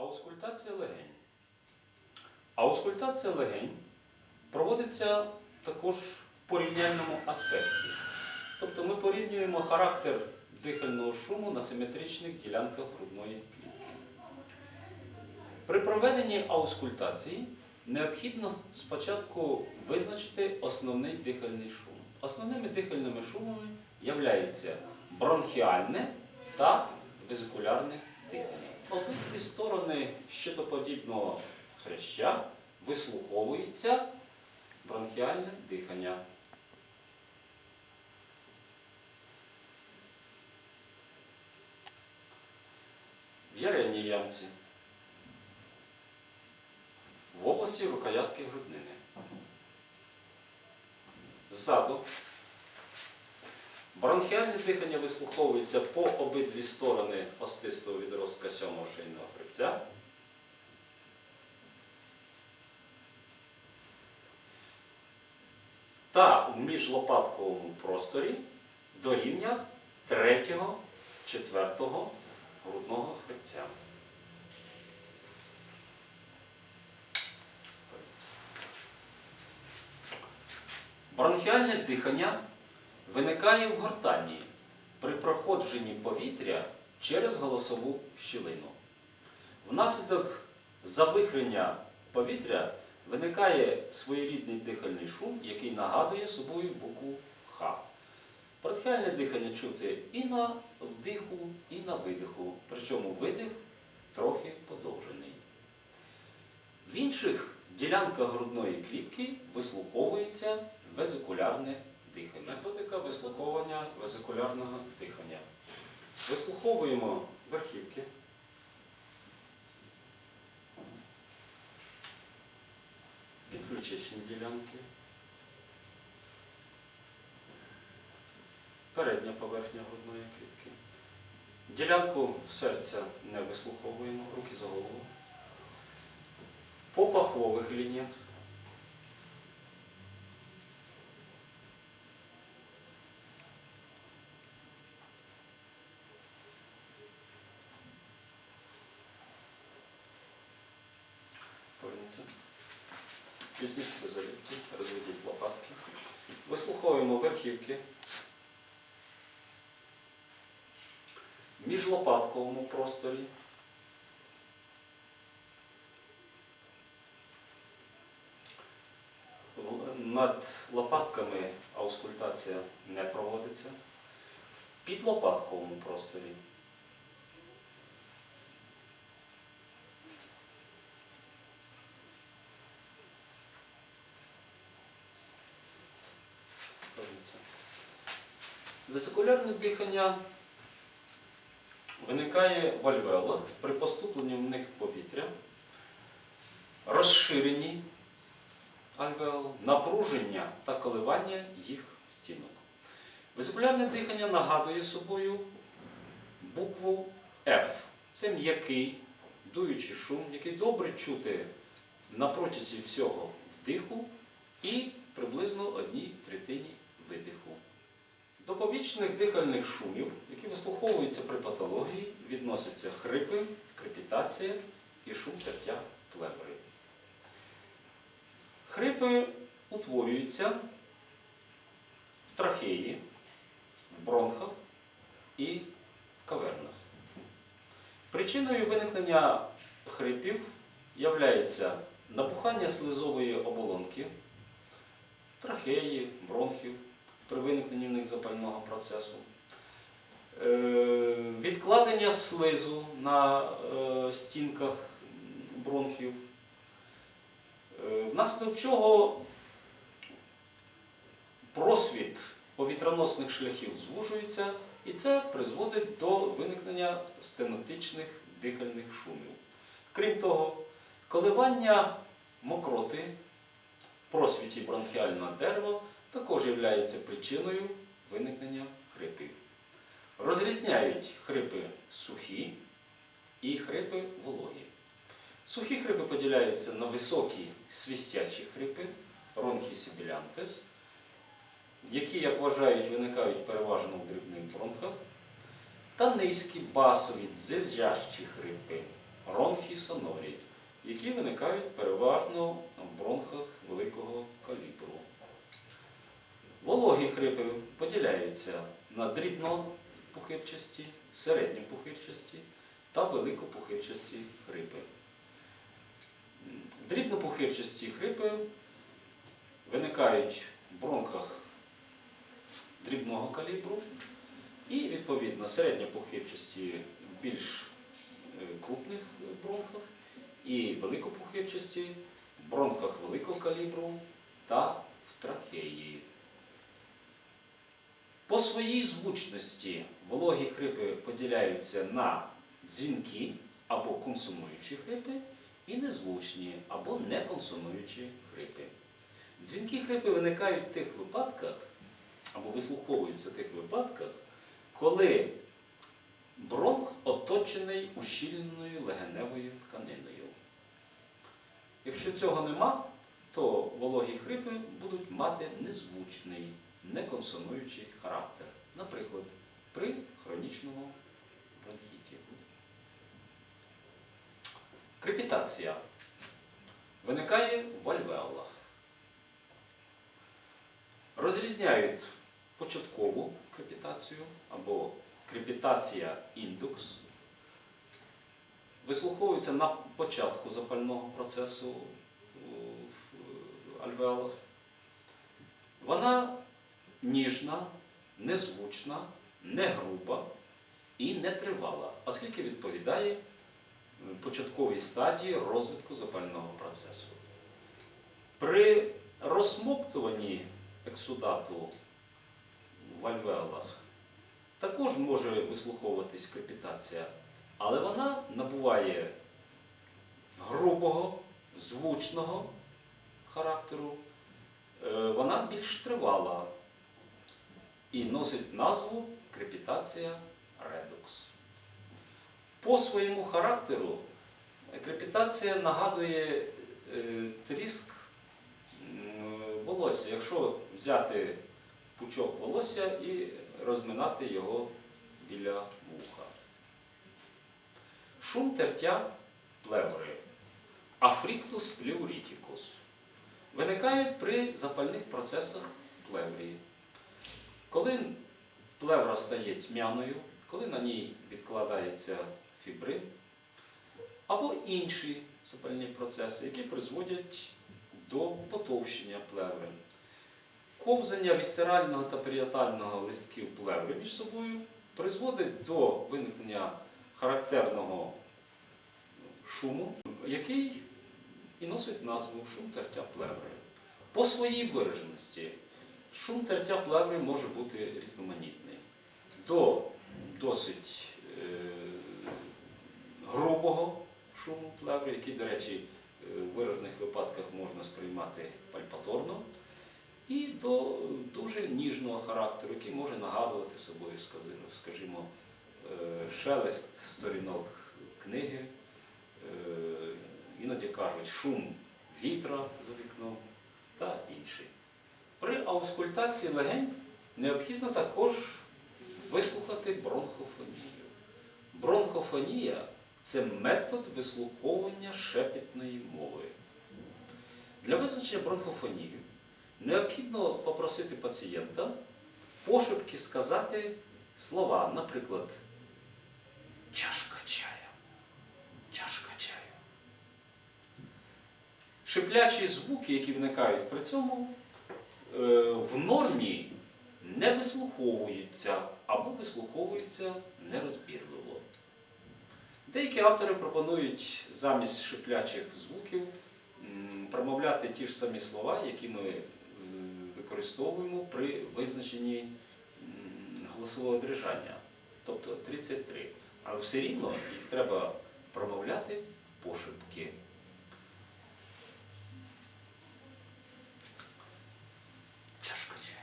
Аускультація легень. Аускультація легень проводиться також в порівняльному аспекті. Тобто ми порівнюємо характер дихального шуму на симетричних ділянках грудної клітки. При проведенні аускультації необхідно спочатку визначити основний дихальний шум. Основними дихальними шумами являються бронхіальне та везикулярне дихання. Обидві сторони щитоподібного хряща вислуховується бронхіальне дихання. В ярельній ямці. В області рукоятки груднини. Ззаду. Бронхіальне дихання вислуховується по обидві сторони остистого відростка сьомого шийного хребця. Та в міжлопатковому просторі до рівня третього, четвертого грудного хребця. Бронхіальне дихання виникає в гортані при проходженні повітря через голосову щілину. Внаслідок завихрення повітря виникає своєрідний дихальний шум, який нагадує собою букву Х. Бронхіальне дихання чути і на вдиху, і на видиху, причому видих трохи подовжений. В інших ділянках грудної клітки вислуховується везикулярне дихання. Методика вислуховування везикулярного дихання. Вислуховуємо верхівки. Підключичні ділянки. Передня поверхня грудної клітки. Ділянку серця не вислуховуємо, руки за голову. По пахових лініях. Поверніться. Візьміть лікті, розведіть лопатки. Вислуховуємо верхівки. В міжлопатковому просторі. Над лопатками аускультація не проводиться. В підлопатковому просторі. Весикулярне дихання виникає в альвеолах при поступленні в них повітря, розширенні альвеол, напруження та коливання їх стінок. Весикулярне дихання нагадує собою букву F. Це м'який, дуючий шум, який добре чути на протязі всього вдиху і приблизно одній третині видиху. До побічних дихальних шумів, які вислуховуються при патології, відносяться хрипи, крепітація і шум тертя плеври. Хрипи утворюються в трахеї, в бронхах і в кавернах. Причиною виникнення хрипів являється набухання слизової оболонки, трахеї, бронхів при виникненні в них запального процесу, Е, відкладення слизу на е, стінках бронхів, Е, внаслідок чого просвіт повітряносних шляхів звужується, і це призводить до виникнення стенотичних дихальних шумів. Крім того, коливання мокроти просвіті бронхіального дерева також є причиною виникнення хрипів. Розрізняють хрипи сухі і хрипи вологі. Сухі хрипи поділяються на високі свистячі хрипи, ронхісібілянтес, які, як вважають, виникають переважно в дрібних бронхах, та низькі басові дзижащі хрипи, ронхі сонорі, які виникають переважно в бронхах великого калібру. Вологі хрипи поділяються на дрібнопухирчасті, середньопухирчасті та великопухирчасті хрипи. Дрібнопухирчасті хрипи виникають в бронхах дрібного калібру і, відповідно, середньопухирчасті в більш е, крупних бронхах і великопухирчасті в бронхах великого калібру та в трахеї. По своїй звучності вологі хрипи поділяються на дзвінкі або консонуючі хрипи і незвучні або неконсонуючі хрипи. Дзвінкі хрипи виникають в тих випадках, або вислуховуються в тих випадках, коли бронх оточений ущільненою легеневою тканиною. Якщо цього нема, то вологі хрипи будуть мати незвучний, неконсонуючий характер. Наприклад, при хронічному бронхіті. Крепітація виникає в альвеолах. Розрізняють початкову крепітацію або крепітація індукс. Вислуховується на початку запального процесу в альвеолах. Вона ніжна, незвучна, не груба і не тривала, оскільки відповідає початковій стадії розвитку запального процесу. При розсмоктуванні ексудату в альвеолах також може вислуховуватись крепітація, але вона набуває грубого, звучного характеру, Е, вона більш тривала і носить назву крепітація редукс. По своєму характеру крепітація нагадує е, тріск волосся. Якщо взяти пучок волосся і розминати його біля вуха. Шум тертя плеври. Афріктус плеурітікус виникають при запальних процесах плеврії. Коли плевра стає тьмяною, коли на ній відкладається фібрин, або інші запальні процеси, які призводять до потовщення плеври. Ковзання вісцерального та періатального листків плеври між собою призводить до виникнення характерного шуму, який і носить назву шум тертя плеври. По своїй вираженості шум тертя плеври може бути різноманітний. До досить е, грубого шуму плеври, який, до речі, е, в виражених випадках можна сприймати пальпаторно, і до дуже ніжного характеру, який може нагадувати собою, скажімо, е, шелест сторінок книги. е, іноді кажуть шум вітра за вікном та інший. При аускультації легень необхідно також вислухати бронхофонію. Бронхофонія це метод вислуховування шепітної мови. Для визначення бронхофонії необхідно попросити пацієнта пошепки сказати слова, наприклад, чашка чаю, чашка чаю. Шиплячі звуки, які виникають при цьому, в нормі не вислуховуються або вислуховуються нерозбірливо. Деякі автори пропонують замість шиплячих звуків промовляти ті ж самі слова, які ми е, використовуємо при визначенні голосового дрижання, тобто 33. Але все рівно їх треба промовляти пошепки. Чашка чаю.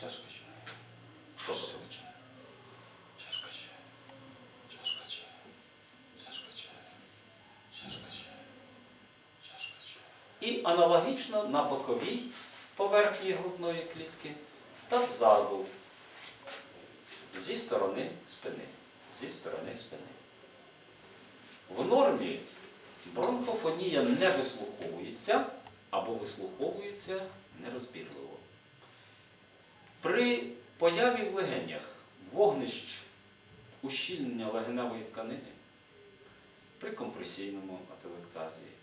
Чашка чаю. Що Чашка це? чаю. Чашка чаю. Чашка чаю. Чашка чаю. Чашка чаю. Чашка чаю. І аналогічно на боковій поверхні грудної клітки та ззаду, зі сторони спини. Зі сторони спини. В нормі бронхофонія не вислуховується або вислуховується нерозбірливо. При появі в легенях вогнищ ущільнення легеневої тканини, при компресійному ателектазії,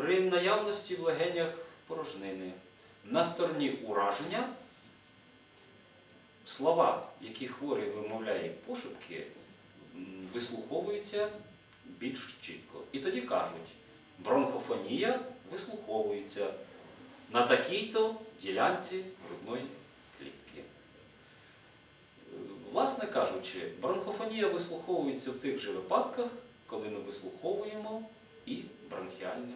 при наявності в легенях порожнини, на стороні ураження слова, які хворий вимовляє пошепки, вислуховуються більш чітко. І тоді кажуть, бронхофонія вислуховується на такій-то ділянці грудної клітки. Власне кажучи, бронхофонія вислуховується в тих же випадках, коли ми вислуховуємо і бронхіальне